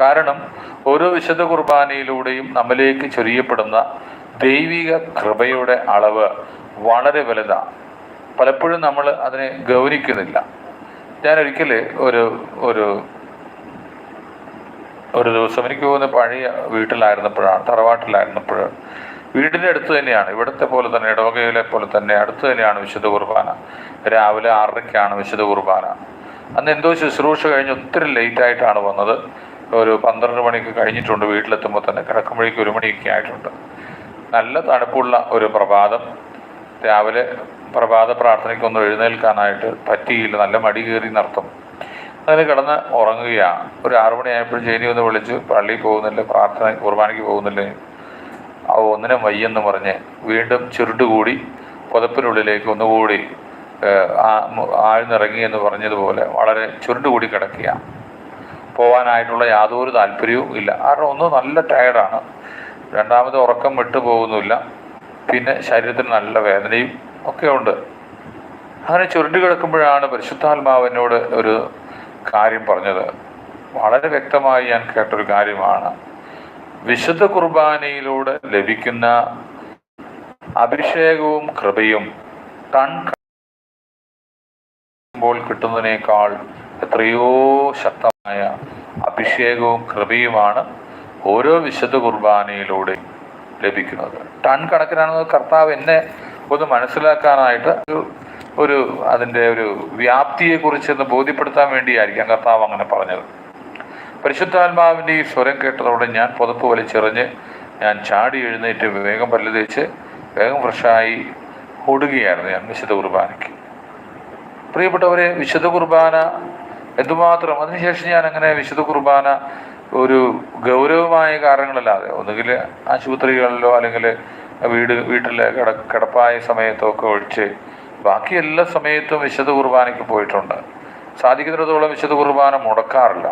കാരണം ഓരോ വിശുദ്ധ കുർബാനയിലൂടെയും നമ്മിലേക്ക് ചൊരിയപ്പെടുന്ന ദൈവിക കൃപയുടെ അളവ് വളരെ വലുതാണ് പലപ്പോഴും നമ്മൾ അതിനെ ഗൗനിക്കുന്നില്ല. ഞാൻ ഒരിക്കൽ ഒരു ഒരു ഒരു ദിവസം എനിക്ക് പോകുന്ന പഴയ വീട്ടിലായിരുന്നപ്പോഴാണ് തറവാട്ടിലായിരുന്നപ്പോൾ വീടിന്റെ അടുത്ത് തന്നെയാണ്. ഇവിടുത്തെ പോലെ തന്നെ ഇടവകയിലെ പോലെ തന്നെ അടുത്ത് തന്നെയാണ് വിശുദ്ധ കുർബാന. രാവിലെ ആറരയ്ക്കാണ് വിശുദ്ധ കുർബാന. അന്ന് എന്തോ ശുശ്രൂഷ കഴിഞ്ഞ് ഒത്തിരി ലേറ്റായിട്ടാണ് വന്നത്. ഒരു പന്ത്രണ്ട് മണിക്ക് കഴിഞ്ഞിട്ടുണ്ട്. വീട്ടിലെത്തുമ്പോൾ തന്നെ കിടക്കുമ്പോഴേക്ക് ഒരു മണിയൊക്കെ ആയിട്ടുണ്ട്. നല്ല തണുപ്പുള്ള ഒരു പ്രഭാതം. രാവിലെ പ്രഭാത പ്രാർത്ഥനയ്ക്കൊന്നും എഴുന്നേൽക്കാനായിട്ട് പറ്റിയില്ല. നല്ല മടി കയറി നടത്തും. അങ്ങനെ കിടന്ന് ഉറങ്ങുകയാണ്. ഒരു ആറു മണിയായപ്പോഴും ജേനി ഒന്ന് വിളിച്ച് പള്ളിയിൽ പോകുന്നില്ല പ്രാർത്ഥന കുർബാനയ്ക്ക് പോകുന്നില്ലേ. ആ ഒന്നിനും വയ്യെന്ന് പറഞ്ഞ് വീണ്ടും ചുരുട്ടുകൂടി പുതപ്പിനുള്ളിലേക്ക് ഒന്നുകൂടി ആഴ്ന്നിറങ്ങി എന്ന് പറഞ്ഞതുപോലെ വളരെ ചുരുണ്ടുകൂടി കിടക്കുകയാണ്. പോവാനായിട്ടുള്ള യാതൊരു താല്പര്യവും ഇല്ല. കാരണം ഒന്ന് നല്ല ടയർഡാണ് രണ്ടാമത് ഉറക്കം വിട്ടു പോകുന്നില്ല പിന്നെ ശരീരത്തിന് നല്ല വേദനയും ഒക്കെ ഉണ്ട്. അങ്ങനെ ചുരുണ്ടി കിടക്കുമ്പോഴാണ് പരിശുദ്ധാത്മാവ് എന്നോട് ഒരു കാര്യം പറഞ്ഞത്. വളരെ വ്യക്തമായി ഞാൻ കേട്ടൊരു കാര്യമാണ്. വിശുദ്ധ കുർബാനയിലൂടെ ലഭിക്കുന്ന അഭിഷേകവും കൃപയും ടൺ കിട്ടുന്നതിനേക്കാൾ എത്രയോ ശക്തമായ അഭിഷേകവും കൃപയുമാണ് ഓരോ വിശുദ്ധ കുർബാനയിലൂടെ ലഭിക്കുന്നത്. ടൺ കണക്കിനാണ് കർത്താവ് എന്നെ ഒന്ന് മനസ്സിലാക്കാനായിട്ട് ഒരു ഒരു അതിന്റെ ഒരു വ്യാപ്തിയെക്കുറിച്ച് ഒന്ന് ബോധ്യപ്പെടുത്താൻ വേണ്ടിയായിരിക്കാം കർത്താവ് അങ്ങനെ പറഞ്ഞത്. പരിശുദ്ധാത്മാവിന്റെ ഈ സ്വരം കേട്ടതോടെ ഞാൻ പുതപ്പ് വലിച്ചെറിഞ്ഞ് ഞാൻ ചാടി എഴുന്നേറ്റ് വേഗം പല്ല് തേച്ച് വേഗം ഫ്രഷായി ഓടുകയായിരുന്നു ഞാൻ വിശുദ്ധ കുർബാനയ്ക്ക്. പ്രിയപ്പെട്ടവരെ വിശുദ്ധ കുർബാന എന്തുമാത്രം? അതിനുശേഷം ഞാൻ അങ്ങനെ വിശുദ്ധ കുർബാന ഒരു ഗൗരവമായ കാരണങ്ങളല്ലാതെ ഒന്നുകിൽ ആശുപത്രികളിലോ അല്ലെങ്കിൽ വീട് വീട്ടിലെ കിട കിടപ്പായ സമയത്തോ ഒക്കെ ഒഴിച്ച് ബാക്കി എല്ലാ സമയത്തും വിശുദ്ധ കുർബാനയ്ക്ക് പോയിട്ടുണ്ട്. സാധിക്കുന്നിടത്തോളം വിശുദ്ധ കുർബാന മുടക്കാറില്ല.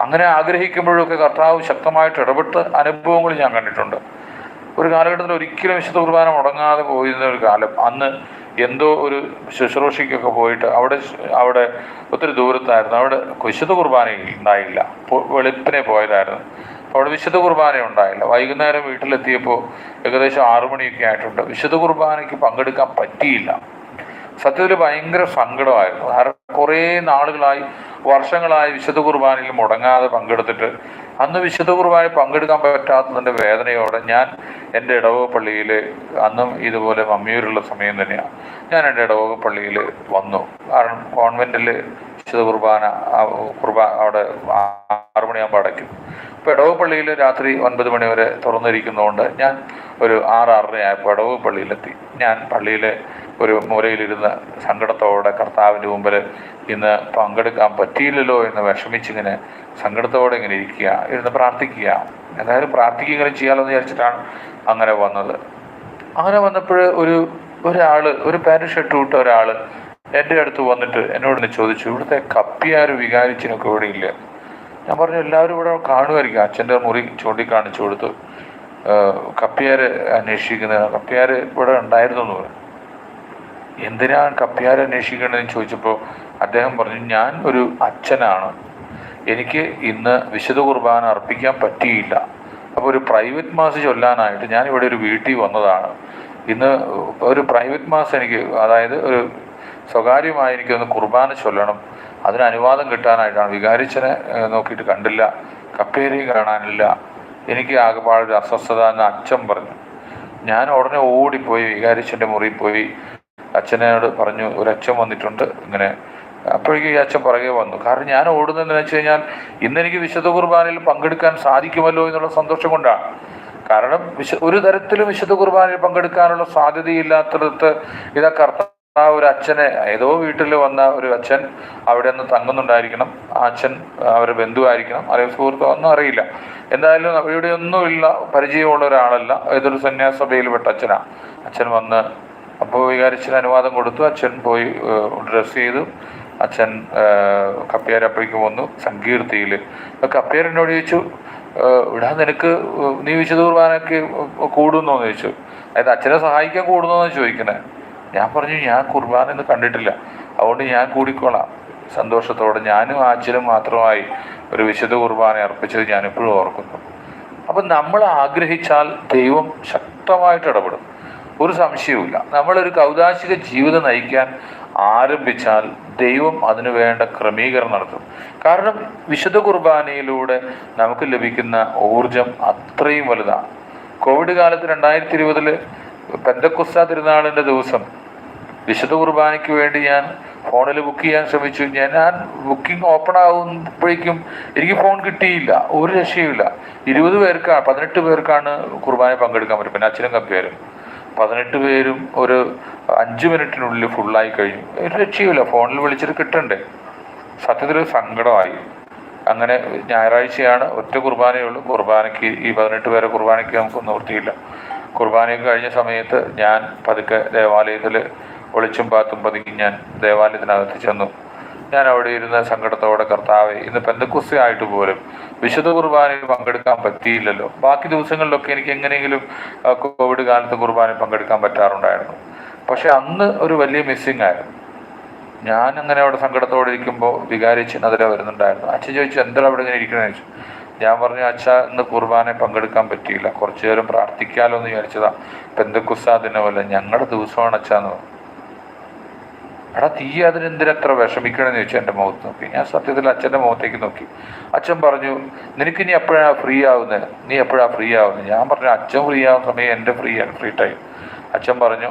അങ്ങനെ ആഗ്രഹിക്കുമ്പോഴൊക്കെ കർത്താവ് ശക്തമായിട്ട് ഇടപെട്ട് അനുഭവങ്ങൾ ഞാൻ കണ്ടിട്ടുണ്ട്. ഒരു കാലഘട്ടത്തിൽ ഒരിക്കലും വിശുദ്ധ കുർബാന മുടങ്ങാതെ പോയിരുന്ന ഒരു കാലം. അന്ന് എന്തോ ഒരു ശുശ്രൂഷയ്ക്കൊക്കെ പോയിട്ട് അവിടെ അവിടെ ഒത്തിരി ദൂരത്തായിരുന്നു. അവിടെ വിശുദ്ധ കുർബാന ഉണ്ടായില്ല. വെളുപ്പിനെ പോയതായിരുന്നു. അവിടെ വിശുദ്ധ കുർബാന ഉണ്ടായില്ല. വൈകുന്നേരം വീട്ടിലെത്തിയപ്പോൾ ഏകദേശം ആറുമണിയൊക്കെ ആയിട്ടുണ്ട്. വിശുദ്ധ കുർബാനയ്ക്ക് പങ്കെടുക്കാൻ പറ്റിയില്ല. സത്യത്തിൽ ഭയങ്കര സങ്കടമായിരുന്നു. കാരണം കുറേ നാളുകളായി വർഷങ്ങളായി വിശുദ്ധ കുർബാനയിൽ മുടങ്ങാതെ പങ്കെടുത്തിട്ട് അന്ന് വിശുദ്ധ കുർബാന പങ്കെടുക്കാൻ പറ്റാത്തതിന്റെ വേദനയോടെ ഞാൻ എന്റെ ഇടവക പള്ളിയിൽ അന്നും ഇതുപോലെ മമ്മിയൂരുള്ള സമയം തന്നെയാണ്. ഞാൻ എന്റെ ഇടവക പള്ളിയിൽ വന്നു. കാരണം കോൺവെന്റിൽ വിശുദ്ധ കുർബാന കുർബാന കുർബാ അവിടെ ആറുമണിയാകുമ്പോൾ അടയ്ക്കും. ഇപ്പോൾ ഇടവ് പള്ളിയിൽ രാത്രി ഒൻപത് മണി വരെ തുറന്നിരിക്കുന്നതുകൊണ്ട് ഞാൻ ഒരു ആറ് ആറര ആയപ്പോൾ ഇടവക പള്ളിയിലെത്തി. ഞാൻ പള്ളിയിലെ ഒരു മൂലയിലിരുന്ന് സങ്കടത്തോടെ കർത്താവിന്റെ മുമ്പിൽ ഇന്ന് പങ്കെടുക്കാൻ പറ്റിയില്ലല്ലോ എന്ന് വിഷമിച്ചിങ്ങനെ സങ്കടത്തോടെ ഇങ്ങനെ ഇരിക്കുക ഇരുന്ന് പ്രാർത്ഥിക്കുക. എന്തായാലും പ്രാർത്ഥിക്കുകയും ചെയ്യാമല്ലോ എന്ന് വിചാരിച്ചിട്ടാണ് അങ്ങനെ വന്നത്. അങ്ങനെ വന്നപ്പോൾ ഒരു ഒരാൾ ഒരു പാന്റ് ഷർട്ട് ഇട്ട ഒരാൾ എന്റെ അടുത്ത് വന്നിട്ട് എന്നോട് ചോദിച്ചു ഇവിടുത്തെ കപ്പിയാർ വികാരിച്ചിനൊക്കെ ഇവിടെ ഇല്ല ഞാൻ പറഞ്ഞു എല്ലാവരും ഇവിടെ കാണുമായിരിക്കും. അച്ഛന്റെ മുറി ചൂണ്ടിക്കാണിച്ചു കൊടുത്തു. കപ്പിയാർ അന്വേഷിക്കുന്നത് കപ്പിയാർ ഇവിടെ ഉണ്ടായിരുന്നു എന്ന് പറഞ്ഞു. എന്തിനാണ് കപ്പ്യാർ അന്വേഷിക്കേണ്ടതെന്ന് ചോദിച്ചപ്പോൾ അദ്ദേഹം പറഞ്ഞു ഞാൻ ഒരു അച്ഛനാണ്. എനിക്ക് ഇന്ന് വിശുദ്ധ കുർബാന അർപ്പിക്കാൻ പറ്റിയില്ല. അപ്പോൾ ഒരു പ്രൈവറ്റ് മാസ് ചൊല്ലാനായിട്ട് ഞാൻ ഇവിടെ ഒരു വീട്ടിൽ വന്നതാണ്. ഇന്ന് ഒരു പ്രൈവറ്റ് മാസ് എനിക്ക് അതായത് ഒരു സ്വകാര്യമായി എനിക്കൊന്ന് കുർബാന ചൊല്ലണം. അതിന് അനുവാദം കിട്ടാനായിട്ടാണ്. വികാരിച്ചനെ നോക്കിയിട്ട് കണ്ടില്ല. കപ്പേരി കാണാനില്ല. എനിക്ക് ആകെപ്പാടൊരു അസ്വസ്ഥത എന്ന് അച്ഛൻ പറഞ്ഞു. ഞാൻ ഉടനെ ഓടിപ്പോയി. വികാരിച്ചന്റെ മുറിയിൽ പോയി. അച്ഛനോട് പറഞ്ഞു ഒരു അച്ഛൻ വന്നിട്ടുണ്ട്. ഇങ്ങനെ. അപ്പോഴേക്കും ഈ അച്ഛൻ പുറകെ വന്നു. കാരണം ഞാൻ ഓടുന്നതെന്ന് വെച്ച് കഴിഞ്ഞാൽ ഇന്ന് എനിക്ക് വിശുദ്ധ കുർബാനയിൽ പങ്കെടുക്കാൻ സാധിക്കുമല്ലോ എന്നുള്ള സന്തോഷം കൊണ്ടാണ്. കാരണം വിശ ഒരു തരത്തിലും വിശുദ്ധ കുർബാനയിൽ പങ്കെടുക്കാനുള്ള സാധ്യതയില്ലാത്തടത്ത് ഇതാ കർത്താവ് ഒരു അച്ഛനെ ഏതോ വീട്ടിൽ വന്ന ഒരു അച്ഛൻ അവിടെ നിന്ന് തങ്ങുന്നുണ്ടായിരിക്കണം. ആ അച്ഛൻ അവരുടെ ബന്ധുവായിരിക്കണം. അല്ലെങ്കിൽ സുഹൃത്തോ ഒന്നും അറിയില്ല. എന്തായാലും ഇവിടെ ഒന്നുമില്ല പരിചയമുള്ള ഒരാളല്ല. ഏതൊരു സന്യാസഭയിൽ പെട്ട അച്ഛനാണ് അച്ഛൻ വന്ന് അപ്പോൾ വികാരിച്ചന് അനുവാദം കൊടുത്തു. അച്ഛൻ പോയി ഡ്രസ്സ് ചെയ്തു. അച്ഛൻ കപ്പ്യാർ അപ്പോഴേക്കും വന്നു സങ്കീർത്തിയിൽ കപ്പ്യാർ എന്നോട് ചോദിച്ചു ഇവിടെ നിനക്ക് നീ വിശുദ്ധ കുർബാനയ്ക്ക് കൂടുന്നോ? എന്ന് ചോദിച്ചു. അതായത് അച്ഛനെ സഹായിക്കാൻ കൂടുന്നോ എന്ന് ചോദിക്കണേ. ഞാൻ പറഞ്ഞു ഞാൻ കുർബാന ഇന്ന് കണ്ടിട്ടില്ല. അതുകൊണ്ട് ഞാൻ കൂടിക്കോളാം. സന്തോഷത്തോടെ ഞാനും ആച്ചിലും മാത്രമായി ഒരു വിശുദ്ധ കുർബാന അർപ്പിച്ചത് ഞാനിപ്പോഴും ഓർക്കുന്നു. അപ്പം നമ്മൾ ആഗ്രഹിച്ചാൽ ദൈവം ശക്തമായിട്ട് ഇടപെടും. ഒരു സംശയവുമില്ല. നമ്മളൊരു കൗതാശിക ജീവിതം നയിക്കാൻ ആരംഭിച്ചാൽ ദൈവം അതിനു വേണ്ട ക്രമീകരണം നടത്തും. കാരണം വിശുദ്ധ കുർബാനയിലൂടെ നമുക്ക് ലഭിക്കുന്ന ഊർജം അത്രയും വലുതാണ്. കോവിഡ് കാലത്ത് രണ്ടായിരത്തി ഇരുപതിൽ പെന്തക്കുസ്ത തിരുനാളിന്റെ ദിവസം വിശുദ്ധ കുർബാനയ്ക്ക് വേണ്ടി ഞാൻ ഫോണിൽ ബുക്ക് ചെയ്യാൻ ശ്രമിച്ചു. ഞാൻ ഞാൻ ബുക്കിംഗ് ഓപ്പൺ ആകുമ്പോഴേക്കും എനിക്ക് ഫോൺ കിട്ടിയില്ല. ഒരു രക്ഷയുമില്ല. ഇരുപത് പേർക്കാണ് പതിനെട്ട് പേർക്കാണ് കുർബാന പങ്കെടുക്കാൻ പറ്റും. പിന്നെ അച്ഛനും കപ്പേരും പതിനെട്ട് പേരും ഒരു അഞ്ച് മിനിറ്റിനുള്ളിൽ ഫുള്ളായി കഴിഞ്ഞു. ഒരു രക്ഷയുമില്ല. ഫോണിൽ വിളിച്ചിട്ട് കിട്ടണ്ടേ? സത്യത്തിൽ സങ്കടമായി. അങ്ങനെ ഞായറാഴ്ചയാണ് ഒറ്റ കുർബാനയുള്ളൂ കുർബാനയ്ക്ക് ഈ പതിനെട്ട് പേരെ കുർബാനയ്ക്ക് നമുക്ക് നിവൃത്തിയില്ല. കുർബാനയൊക്കെ കഴിഞ്ഞ സമയത്ത് ഞാൻ പതുക്കെ ദേവാലയത്തിൽ ഒളിച്ചും പാത്തും പതുങ്ങി ഞാൻ ദേവാലയത്തിനകത്ത് ചെന്നു. ഞാൻ അവിടെ ഇരുന്ന സങ്കടത്തോടെ കർത്താവെ ഇന്ന് പെന്തക്കുസ്തി ആയിട്ട് പോലും വിശുദ്ധ കുർബാനയിൽ പങ്കെടുക്കാൻ പറ്റിയില്ലല്ലോ. ബാക്കി ദിവസങ്ങളിലൊക്കെ എനിക്ക് എങ്ങനെയെങ്കിലും കോവിഡ് കാലത്ത് കുർബാനയിൽ പങ്കെടുക്കാൻ പറ്റാറുണ്ടായിരുന്നു. പക്ഷെ അന്ന് ഒരു വലിയ മിസ്സിങ് ആയിരുന്നു. ഞാൻ അങ്ങനെ അവിടെ സങ്കടത്തോടെ ഇരിക്കുമ്പോൾ വികാരി ചിന്നതിര വരുന്നുണ്ടായിരുന്നു. അച്ഛൻ ചോദിച്ചു എന്താണ് അവിടെ ഇങ്ങനെ ഇരിക്കണമെന്ന് ചോദിച്ചു ഞാൻ പറഞ്ഞു അച്ഛ ഇന്ന് കുർബാന പങ്കെടുക്കാൻ പറ്റിയില്ല. കുറച്ചു നേരം പ്രാർത്ഥിക്കാലോ എന്ന് വിചാരിച്ചതാ. പെന്തക്കുസ്താ ദിനമല്ല ഞങ്ങളുടെ ദിവസമാണ് അച്ഛാന്ന് പറഞ്ഞു. എടാ തീ അതിനെന്തിനത്ര വിഷമിക്കണമെന്ന് ചോദിച്ചു എന്റെ മുഖത്ത് നോക്കി. ഞാൻ സത്യത്തിൽ അച്ഛന്റെ മുഖത്തേക്ക് നോക്കി. അച്ഛൻ പറഞ്ഞു നിനക്ക് ഇനി എപ്പോഴാണ് ഫ്രീ ആവുന്നത് നീ എപ്പോഴാണ് ഫ്രീ ആവുന്നത് ഞാൻ പറഞ്ഞു അച്ഛൻ ഫ്രീ ആവുന്ന സമയം എന്റെ ഫ്രീ ആണ് ഫ്രീ ടൈം. അച്ഛൻ പറഞ്ഞു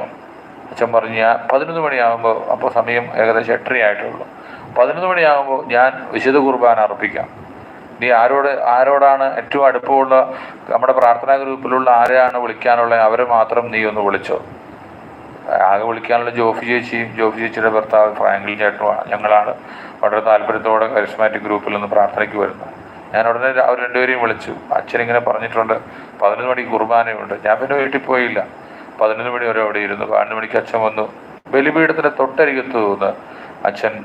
അച്ഛൻ പറഞ്ഞു ഞാൻ പതിനൊന്ന് മണിയാകുമ്പോൾ അപ്പോൾ സമയം ഏകദേശം എട്ടര ആയിട്ടുള്ളൂ പതിനൊന്ന് മണിയാകുമ്പോൾ ഞാൻ വിശുദ്ധ കുർബാന അർപ്പിക്കാം. നീ ആരോട് ആരോടാണ് ഏറ്റവും അടുപ്പമുള്ള നമ്മുടെ പ്രാർത്ഥനാ ഗ്രൂപ്പിലുള്ള ആരെയാണ് വിളിക്കാനുള്ളത് അവരെ മാത്രം നീ ഒന്ന് വിളിച്ചോ. ആകെ വിളിക്കാനുള്ള ജോഫി ചേച്ചിയും ജോഫി ചേച്ചിയുടെ ഭർത്താവ് ഫ്രാങ്കിൽ ചേട്ടനുമാണ് ഞങ്ങളാണ് വളരെ താല്പര്യത്തോടെ കരിസ്മാറ്റിക് ഗ്രൂപ്പിൽ നിന്ന് പ്രാർത്ഥനയ്ക്ക് വരുന്നത്. ഞാൻ ഉടനെ അവർ രണ്ടുപേരെയും വിളിച്ചു. അച്ഛൻ ഇങ്ങനെ പറഞ്ഞിട്ടുണ്ട് പതിനൊന്ന് മണിക്ക് കുർബാനയുണ്ട്. ഞാൻ പിന്നെ വീട്ടിൽ പോയില്ല. പതിനൊന്ന് മണി വരെ അവിടെ ഇരുന്നു. പതിനൊന്ന് മണിക്ക് അച്ഛൻ വന്നു. ബലിപീഠത്തിന്റെ തൊട്ടരികത്ത് തോന്നുന്നു അച്ഛൻ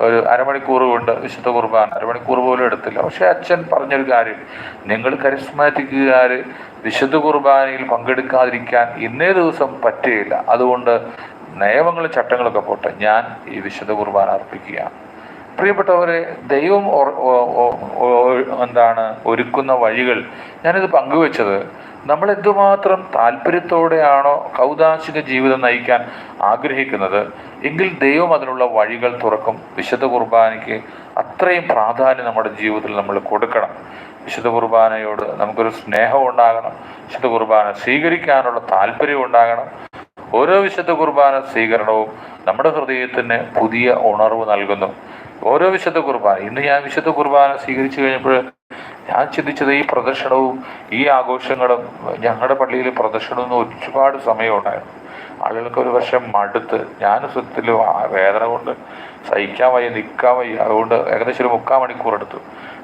ഒരു അരമണിക്കൂർ കൊണ്ട് വിശുദ്ധ കുർബാന. അരമണിക്കൂർ പോലും എടുത്തില്ല. പക്ഷെ അച്ഛൻ പറഞ്ഞൊരു കാര്യം. നിങ്ങൾ കരിസ്മാറ്റിക്കുകാർ വിശുദ്ധ കുർബാനയിൽ പങ്കെടുക്കാതിരിക്കാൻ ഇന്നേ ദിവസം പറ്റുകയില്ല. അതുകൊണ്ട് നിയമങ്ങളും ചട്ടങ്ങളൊക്കെ പോട്ടെ ഞാൻ ഈ വിശുദ്ധ കുർബാന അർപ്പിക്കുകയാണ്. പ്രിയപ്പെട്ടവരെ ദൈവം എന്താണ് ഒരുക്കുന്ന വഴികൾ. ഞാനിത് പങ്കുവെച്ചത് നമ്മൾ എന്തുമാത്രം താല്പര്യത്തോടെയാണോ കൗതാശിക ജീവിതം നയിക്കാൻ ആഗ്രഹിക്കുന്നത് എങ്കിൽ ദൈവം അതിനുള്ള വഴികൾ തുറക്കും. വിശുദ്ധ കുർബാനയ്ക്ക് അത്രയും പ്രാധാന്യം നമ്മുടെ ജീവിതത്തിൽ നമ്മൾ കൊടുക്കണം. വിശുദ്ധ കുർബാനയോട് നമുക്കൊരു സ്നേഹം ഉണ്ടാകണം. വിശുദ്ധ കുർബാന സ്വീകരിക്കാനുള്ള താല്പര്യം ഉണ്ടാകണം. ഓരോ വിശുദ്ധ കുർബാന സ്വീകരണവും നമ്മുടെ ഹൃദയത്തിന് പുതിയ ഉണർവ് നൽകുന്നു. ഓരോ വിശുദ്ധ കുർബാന ഇന്ന് ഞാൻ വിശുദ്ധ കുർബാന സ്വീകരിച്ചു കഴിഞ്ഞപ്പോൾ ഞാൻ ചിന്തിച്ചത് ഈ പ്രദർശനവും ഈ ആഘോഷങ്ങളും ഞങ്ങളുടെ പള്ളിയിൽ പ്രദർശനവും ഒരുപാട് സമയമുണ്ടായിരുന്നു. ആളുകൾക്ക് ഒരു പക്ഷെ മടുത്ത്. ഞാൻ സ്വത്തിൽ വേദന കൊണ്ട് സഹിക്കാൻ വയ്യ നിൽക്കാൻ വയ്യ. അതുകൊണ്ട് ഏകദേശം ഒരു മുക്കാൽ മണിക്കൂർ എടുത്തു.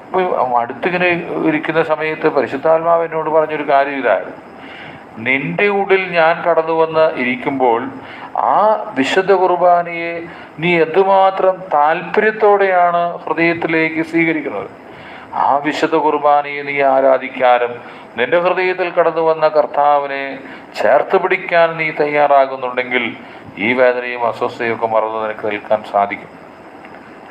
അപ്പോൾ അടുത്തിങ്ങനെ ഇരിക്കുന്ന സമയത്ത് പരിശുദ്ധാത്മാവ് എന്നോട് പറഞ്ഞൊരു കാര്യം ഇതായിരുന്നു. നിന്റെ ഉള്ളിൽ ഞാൻ കടന്നു വന്ന് ഇരിക്കുമ്പോൾ ആ വിശുദ്ധ കുർബാനയെ നീ എന്തുമാത്രം താല്പര്യത്തോടെയാണ് ഹൃദയത്തിലേക്ക് സ്വീകരിക്കുന്നത്? ആ വിശുദ്ധ കുർബാനയെ നീ ആരാധിക്കാനും നിന്റെ ഹൃദയത്തിൽ കടന്നു വന്ന കർത്താവിനെ ചേർത്ത് പിടിക്കാൻ നീ തയ്യാറാകുന്നുണ്ടെങ്കിൽ ഈ വേദനയും അസ്വസ്ഥയും ഒക്കെ മറന്ന് നിനക്ക് നിൽക്കാൻ സാധിക്കും.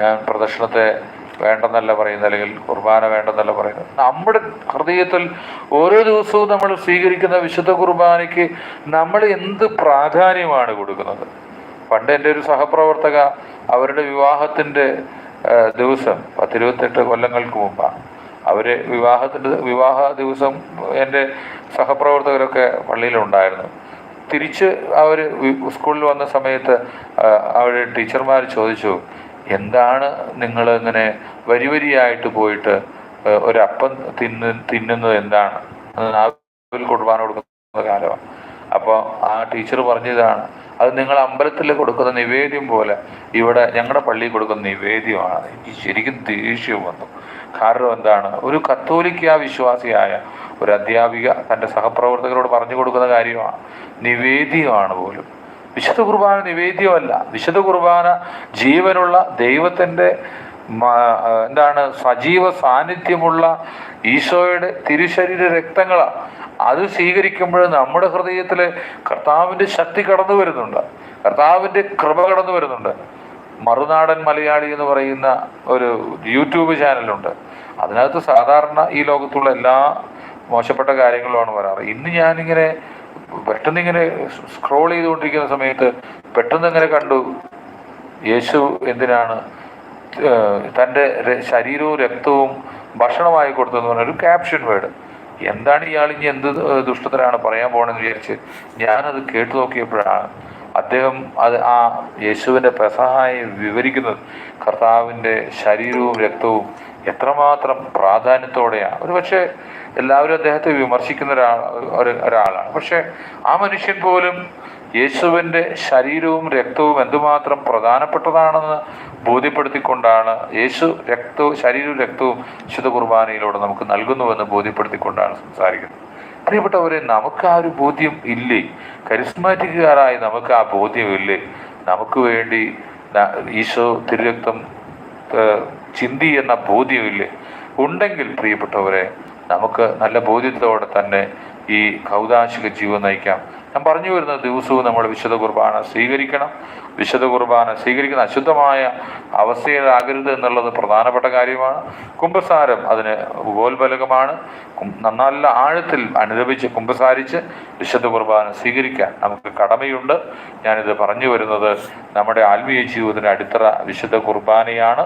ഞാൻ പ്രദർശനത്തെ വേണ്ടെന്നല്ല പറയുന്നത് അല്ലെങ്കിൽ കുർബാന വേണ്ടെന്നല്ല പറയുന്നത്. നമ്മുടെ ഹൃദയത്തിൽ ഓരോ ദിവസവും നമ്മൾ സ്വീകരിക്കുന്ന വിശുദ്ധ കുർബാനയ്ക്ക് നമ്മൾ എന്ത് പ്രാധാന്യമാണ് കൊടുക്കുന്നത്? പണ്ട് എന്റെ ഒരു സഹപ്രവർത്തക അവരുടെ വിവാഹത്തിന്റെ ദിവസം പത്തിരുപത്തെട്ട് കൊല്ലങ്ങൾക്ക് മുമ്പാണ് അവർ വിവാഹത്തിന്റെ വിവാഹ ദിവസം എന്റെ സഹപ്രവർത്തകരൊക്കെ പള്ളിയിലുണ്ടായിരുന്നു. തിരിച്ച് അവർ സ്കൂളിൽ വന്ന സമയത്ത് അവർ ടീച്ചർമാർ ചോദിച്ചു എന്താണ് നിങ്ങൾ ഇങ്ങനെ വരി വരിയായിട്ട് പോയിട്ട് ഒരപ്പം തിന്ന് തിന്നുന്നത് എന്താണ്? നാവിൽ കുർബാന കൊടുക്കുന്ന കാലമാണ്. അപ്പോൾ ആ ടീച്ചർ പറഞ്ഞതാണ് അത് നിങ്ങൾ അമ്പലത്തിൽ കൊടുക്കുന്ന നിവേദ്യം പോലെ ഇവിടെ ഞങ്ങളുടെ പള്ളിയിൽ കൊടുക്കുന്ന നിവേദ്യമാണ്. എനിക്ക് ശരിക്കും ദേഷ്യം വന്നു. കാരണം എന്താണ്? ഒരു കത്തോലിക്ക വിശ്വാസിയായ ഒരു അധ്യാപിക തന്റെ സഹപ്രവർത്തകരോട് പറഞ്ഞു കൊടുക്കുന്ന കാര്യമാണ്. നിവേദ്യമാണ് പോലും. വിശുദ്ധ കുർബാന നിവേദ്യമല്ല. വിശുദ്ധ കുർബാന ജീവനുള്ള ദൈവത്തിന്റെ എന്താണ് സജീവ സാന്നിധ്യമുള്ള ഈശോയുടെ തിരുശരീര രക്തങ്ങളാണ്. അത് സ്വീകരിക്കുമ്പോൾ നമ്മുടെ ഹൃദയത്തിൽ കർത്താവിന്റെ ശക്തി കടന്നു വരുന്നുണ്ട്. കർത്താവിന്റെ കൃപ കടന്നു വരുന്നുണ്ട്. മറുനാടൻ മലയാളി എന്ന് പറയുന്ന ഒരു യൂട്യൂബ് ചാനലുണ്ട്. അതിനകത്ത് സാധാരണ ഈ ലോകത്തുള്ള എല്ലാ മോശപ്പെട്ട കാര്യങ്ങളുമാണ് വരാറ്. ഇന്ന് ഞാനിങ്ങനെ പെട്ടെന്ന് ഇങ്ങനെ സ്ക്രോൾ ചെയ്തുകൊണ്ടിരിക്കുന്ന സമയത്ത് പെട്ടെന്ന് ഇങ്ങനെ കണ്ടു യേശു എന്തിനാണ് തന്റെ ശരീരവും രക്തവും ഭക്ഷണമായി കൊടുത്തതെന്ന് പറഞ്ഞൊരു ക്യാപ്ഷൻ വേർഡ് എന്താണ് ഇയാൾ ഇനി എന്ത് ദുഷ്ടത്തിലാണ് പറയാൻ പോകണമെന്ന് വിചാരിച്ച് ഞാനത് കേട്ടു നോക്കിയപ്പോഴാണ് അദ്ദേഹം അത് ആ യേശുവിന്റെ പ്രസഹായം വിവരിക്കുന്നത് കർത്താവിന്റെ ശരീരവും രക്തവും എത്രമാത്രം പ്രാധാന്യത്തോടെയാണ് ഒരു പക്ഷേ എല്ലാവരും അദ്ദേഹത്തെ വിമർശിക്കുന്ന ഒരാൾ ഒരാളാണ്. പക്ഷെ ആ മനുഷ്യൻ പോലും യേശുവിന്റെ ശരീരവും രക്തവും എന്തുമാത്രം പ്രധാനപ്പെട്ടതാണെന്ന് ബോധ്യപ്പെടുത്തിക്കൊണ്ടാണ് യേശു രക്തവും ശരീരവും രക്തവും വിശുദ്ധ കുർബാനയിലൂടെ നമുക്ക് നൽകുന്നുവെന്ന് ബോധ്യപ്പെടുത്തിക്കൊണ്ടാണ് സംസാരിക്കുന്നത്. പ്രിയപ്പെട്ടവരെ നമുക്ക് ആ ഒരു ബോധ്യം ഇല്ലേ? കരിസ്മാറ്റിക്കുകാരായി നമുക്ക് ആ ബോധ്യം ഇല്ലേ? നമുക്ക് വേണ്ടി ഈശോ തിരുരക്തം ചിന്തി എന്ന ബോധ്യമില്ലേ ഉണ്ടെങ്കിൽ പ്രിയപ്പെട്ടവരെ നമുക്ക് നല്ല ബോധ്യത്തോടെ തന്നെ ഈ കൗതാശിക ജീവൻ നയിക്കാം. ഞാൻ പറഞ്ഞു വരുന്ന ദിവസവും നമ്മൾ വിശുദ്ധ കുർബാന സ്വീകരിക്കണം. വിശുദ്ധ കുർബാന സ്വീകരിക്കുന്ന അശുദ്ധമായ അവസ്ഥയിലാകരുത് എന്നുള്ളത് പ്രധാനപ്പെട്ട കാര്യമാണ്. കുംഭസാരം അതിന് ഉപോത്ബലകമാണ്. നന്നല്ല നല്ല ആഴത്തിൽ അനുദപിച്ച് കുംഭസാരിച്ച് വിശുദ്ധ കുർബാന സ്വീകരിക്കാൻ നമുക്ക് കടമയുണ്ട്. ഞാനിത് പറഞ്ഞു വരുന്നത് നമ്മുടെ ആത്മീയ ജീവിതത്തിന് അടിത്തറ വിശുദ്ധ കുർബാനയാണ്.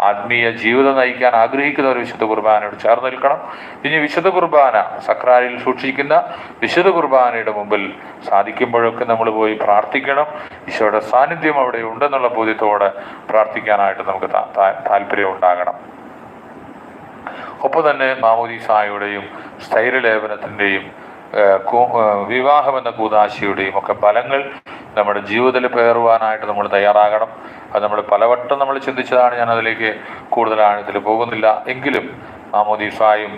ആത്മീയ ജീവിതം നയിക്കാൻ ആഗ്രഹിക്കുന്ന ഒരു വിശുദ്ധ കുർബാനയോട് ചേർന്ന് നിൽക്കണം. ഇനി വിശുദ്ധ കുർബാന സക്രാരിൽ സൂക്ഷിക്കുന്ന വിശുദ്ധ കുർബാനയുടെ മുമ്പിൽ സാധിക്കുമ്പോഴൊക്കെ നമ്മൾ പോയി പ്രാർത്ഥിക്കണം. ഈശോയുടെ സാന്നിധ്യം അവിടെ ഉണ്ടെന്നുള്ള ബോധ്യത്തോടെ പ്രാർത്ഥിക്കാനായിട്ട് നമുക്ക് താല്പര്യം ഉണ്ടാകണം. ഒപ്പം തന്നെ മാമോദീസായുടെയും സ്ഥൈര്യലേപനത്തിന്റെയും വിവാഹം എന്ന കൂതാശിയുടെയും ഒക്കെ ഫലങ്ങൾ നമ്മുടെ ജീവിതത്തിൽ പേറുവാനായിട്ട് നമ്മൾ തയ്യാറാകണം. അത് നമ്മൾ പലവട്ടം നമ്മൾ ചിന്തിച്ചതാണ് ഞാൻ അതിലേക്ക് കൂടുതൽ ആഴത്തിൽ പോകുന്നില്ല. എങ്കിലും മാമോദീസായും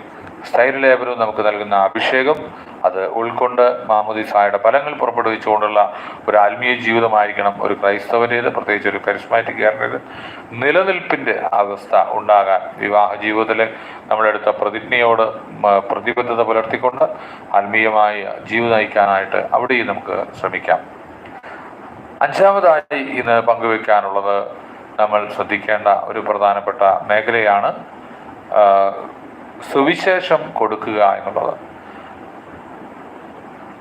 സ്ഥൈര്യലേപനവും നമുക്ക് നൽകുന്ന അഭിഷേകം. അത് ഉൾക്കൊണ്ട് മാമോദീസായുടെ ഫലങ്ങൾ പുറപ്പെടുവിച്ചുകൊണ്ടുള്ള ഒരു ആത്മീയ ജീവിതമായിരിക്കണം ഒരു ക്രൈസ്തവരേത് പ്രത്യേകിച്ച് ഒരു കരിസ്മാറ്റിക്കാരന്റേത് നിലനിൽപ്പിന്റെ അവസ്ഥ ഉണ്ടാകാൻ വിവാഹ ജീവിതത്തിൽ നമ്മുടെ അടുത്ത പ്രതിജ്ഞയോട് പ്രതിബദ്ധത പുലർത്തിക്കൊണ്ട് ആത്മീയമായ ജീവിതം നയിക്കാനായിട്ട് അവിടെയും നമുക്ക് ശ്രമിക്കാം. അഞ്ചാമതായി ഇന്ന് പങ്കുവെക്കാനുള്ളത് നമ്മൾ ശ്രദ്ധിക്കേണ്ട ഒരു പ്രധാനപ്പെട്ട മേഖലയാണ് സുവിശേഷം കൊടുക്കുക എന്നുള്ളത്.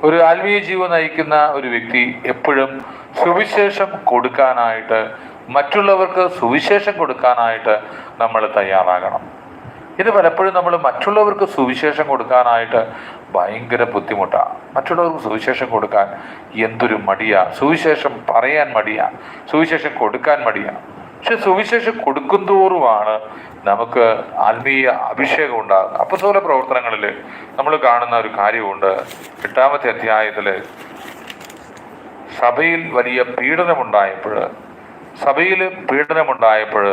ഒരു ആത്മീയ ജീവൻ നയിക്കുന്ന ഒരു വ്യക്തി എപ്പോഴും സുവിശേഷം കൊടുക്കാനായിട്ട് മറ്റുള്ളവർക്ക് സുവിശേഷം കൊടുക്കാനായിട്ട് നമ്മൾ തയ്യാറാകണം. ഇത് പലപ്പോഴും നമ്മൾ മറ്റുള്ളവർക്ക് സുവിശേഷം കൊടുക്കാനായിട്ട് ഭയങ്കര ബുദ്ധിമുട്ടാണ് മറ്റുള്ളവർക്ക് സുവിശേഷം കൊടുക്കാൻ എന്തൊരു മടിയാ. സുവിശേഷം പറയാൻ മടിയാ. സുവിശേഷം കൊടുക്കാൻ മടിയാ. പക്ഷെ സുവിശേഷം കൊടുക്കും തോറുമാണ് നമുക്ക് ആത്മീയ അഭിഷേകം ഉണ്ടാകുന്നത്. അപ്പസോല പ്രവർത്തനങ്ങളിൽ നമ്മൾ കാണുന്ന ഒരു കാര്യമുണ്ട്. എട്ടാമത്തെ അധ്യായത്തിൽ സഭയിൽ വലിയ പീഡനമുണ്ടായപ്പോൾ സഭയിൽ പീഡനമുണ്ടായപ്പോൾ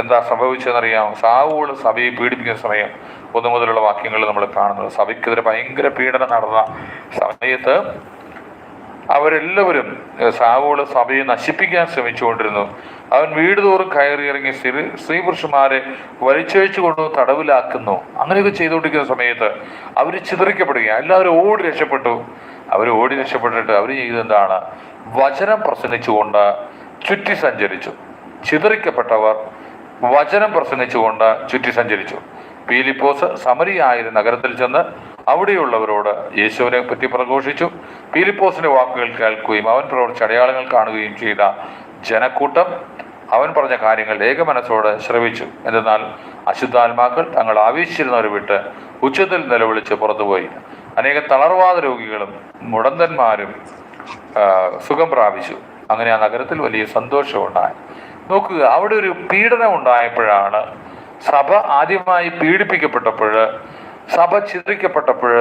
എന്താ സംഭവിച്ചതെന്നറിയാം സാവുകൾ സഭയെ പീഡിപ്പിക്കുന്ന സമയം ഒന്നു മുതലുള്ള വാക്യങ്ങൾ നമ്മൾ കാണുന്നത് സഭയ്ക്കെതിരെ ഭയങ്കര പീഡനം നടന്ന സമയത്ത് അവരെല്ലാവരും സാവോൾ സഭയെ നശിപ്പിക്കാൻ ശ്രമിച്ചുകൊണ്ടിരുന്നു. അവൻ വീട് തോറും കയറി ഇറങ്ങി സ്ത്രീ സ്ത്രീ പുരുഷന്മാരെ വലിച്ചഴിച്ചു തടവിലാക്കുന്നു. അങ്ങനെയൊക്കെ ചെയ്തുകൊണ്ടിരിക്കുന്ന സമയത്ത് അവർ ചിതറിക്കപ്പെടുകയാണ്. എല്ലാവരും ഓടി രക്ഷപ്പെട്ടു. അവർ ഓടി രക്ഷപ്പെട്ടിട്ട് അവർ ചെയ്തെന്താണ് വചനം പ്രസംഗിച്ചുകൊണ്ട് ചുറ്റി സഞ്ചരിച്ചു. ചിതറിക്കപ്പെട്ടവർ വചനം പ്രസംഗിച്ചുകൊണ്ട് ചുറ്റി സഞ്ചരിച്ചു. പീലിപ്പോസ് സമരിയായ നഗരത്തിൽ ചെന്ന് അവിടെയുള്ളവരോട് യേശുവിനെ പറ്റി പ്രഘോഷിച്ചു. പീലിപ്പോസിന്റെ വാക്കുകൾ കേൾക്കുകയും അവൻ പ്രവർത്തിച്ച അടയാളങ്ങൾ കാണുകയും ചെയ്ത ജനക്കൂട്ടം അവൻ പറഞ്ഞ കാര്യങ്ങൾ ഏകമനസ്സോടെ ശ്രവിച്ചു. എന്നാൽ അശുദ്ധാത്മാക്കൾ തങ്ങൾ ആവേശിച്ചിരുന്നവരെ വിട്ട് ഉച്ചത്തിൽ നിലവിളിച്ച് പുറത്തുപോയി. അനേക തളർവാദ രോഗികളും മുടന്തന്മാരും സുഖം പ്രാപിച്ചു. അങ്ങനെ ആ നഗരത്തിൽ വലിയ സന്തോഷമുണ്ടായി നോക്കുക അവിടെ ഒരു പീഡനം ഉണ്ടായപ്പോഴാണ് സഭ ആദ്യമായി പീഡിപ്പിക്കപ്പെട്ടപ്പോൾ സഭ ചിതറിക്കപ്പെട്ടപ്പോൾ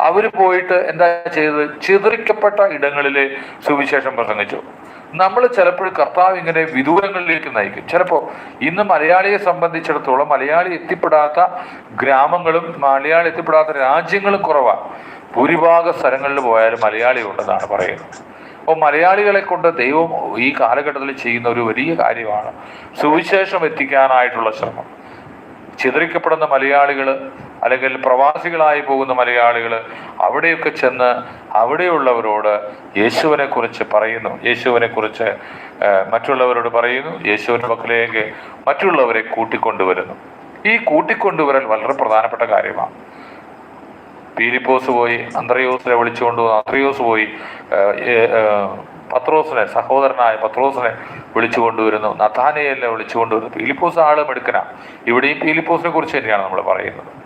അവർ പോയിട്ട് എന്താ ചെയ്തത്? ചിതറിക്കപ്പെട്ട ഇടങ്ങളിൽ സുവിശേഷം പ്രസംഗിച്ചു. നമ്മൾ ചിലപ്പോൾ കർത്താവ് ഇങ്ങനെ വിദൂരങ്ങളിലേക്ക് നയിക്കും. ചിലപ്പോൾ ഇന്ന് മലയാളിയെ സംബന്ധിച്ചിടത്തോളം മലയാളി എത്തിപ്പെടാത്ത ഗ്രാമങ്ങളും മലയാളി എത്തിപ്പെടാത്ത രാജ്യങ്ങളും കുറവാണ് ഭൂരിഭാഗ സ്ഥലങ്ങളിൽ പോയാലും മലയാളി ഉണ്ടെന്നാണ് പറയുന്നത്. അപ്പോൾ മലയാളികളെ കൊണ്ട് ദൈവം ഈ കാലഘട്ടത്തിൽ ചെയ്യുന്ന ഒരു വലിയ കാര്യമാണ് സുവിശേഷം എത്തിക്കാനായിട്ടുള്ള ശ്രമം. ചിതറിക്കപ്പെടുന്ന മലയാളികൾ അല്ലെങ്കിൽ പ്രവാസികളായി പോകുന്ന മലയാളികൾ അവിടെയൊക്കെ ചെന്ന് അവിടെയുള്ളവരോട് യേശുവിനെ കുറിച്ച് പറയുന്നു. യേശുവിനെ കുറിച്ച് മറ്റുള്ളവരോട് പറയുന്നു. യേശുവിന്റെ പക്കലേക്ക് മറ്റുള്ളവരെ കൂട്ടിക്കൊണ്ടുവരുന്നു. ഈ കൂട്ടിക്കൊണ്ടുവരൽ വളരെ പ്രധാനപ്പെട്ട കാര്യമാണ്. പീലിപ്പോസ് പോയി അന്ത്രയോസിനെ വിളിച്ചുകൊണ്ടുവന്നു അന്ത്രയോസ് പോയി പത്രോസിനെ സഹോദരനായ പത്രോസിനെ വിളിച്ചു കൊണ്ടുവരുന്നു. നഥാനയെല്ലാം വിളിച്ചു കൊണ്ടുവരുന്നു. പീലിപ്പോസ് ആൾ മെടുക്കന. ഇവിടെയും പീലിപ്പോസിനെ കുറിച്ച് തന്നെയാണ് നമ്മൾ പറയുന്നത്.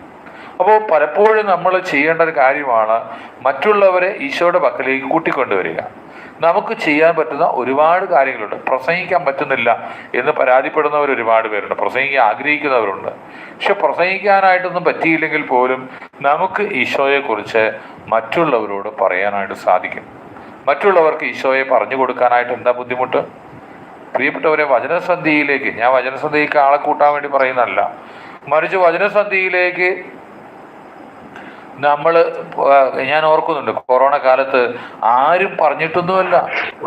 അപ്പോൾ പലപ്പോഴും നമ്മൾ ചെയ്യേണ്ട ഒരു കാര്യമാണ് മറ്റുള്ളവരെ ഈശോയുടെ പക്കലേക്ക് കൂട്ടിക്കൊണ്ടുവരിക. നമുക്ക് ചെയ്യാൻ പറ്റുന്ന ഒരുപാട് കാര്യങ്ങളുണ്ട്. പ്രസംഗിക്കാൻ പറ്റുന്നില്ല എന്ന് പരാതിപ്പെടുന്നവർ ഒരുപാട് പേരുണ്ട്. പ്രസംഗിക്കാൻ ആഗ്രഹിക്കുന്നവരുണ്ട്. പക്ഷെ പ്രസംഗിക്കാനായിട്ടൊന്നും പറ്റിയില്ലെങ്കിൽ പോലും നമുക്ക് ഈശോയെക്കുറിച്ച് മറ്റുള്ളവരോട് പറയാനായിട്ട് സാധിക്കും. മറ്റുള്ളവർക്ക് ഈശോയെ പറഞ്ഞു കൊടുക്കാനായിട്ട് എന്താ ബുദ്ധിമുട്ട്? പ്രിയപ്പെട്ടവരെ വചനസന്ധിയിലേക്ക് ഞാൻ വചനസന്ധിക്ക് ആളെ കൂട്ടാൻ വേണ്ടി പറയുന്നതല്ല. മറിച്ച് വചനസന്ധിയിലേക്ക് നമ്മൾ ഞാൻ ഓർക്കുന്നുണ്ട് കൊറോണ കാലത്ത് ആരും പറഞ്ഞിട്ടൊന്നുമല്ല.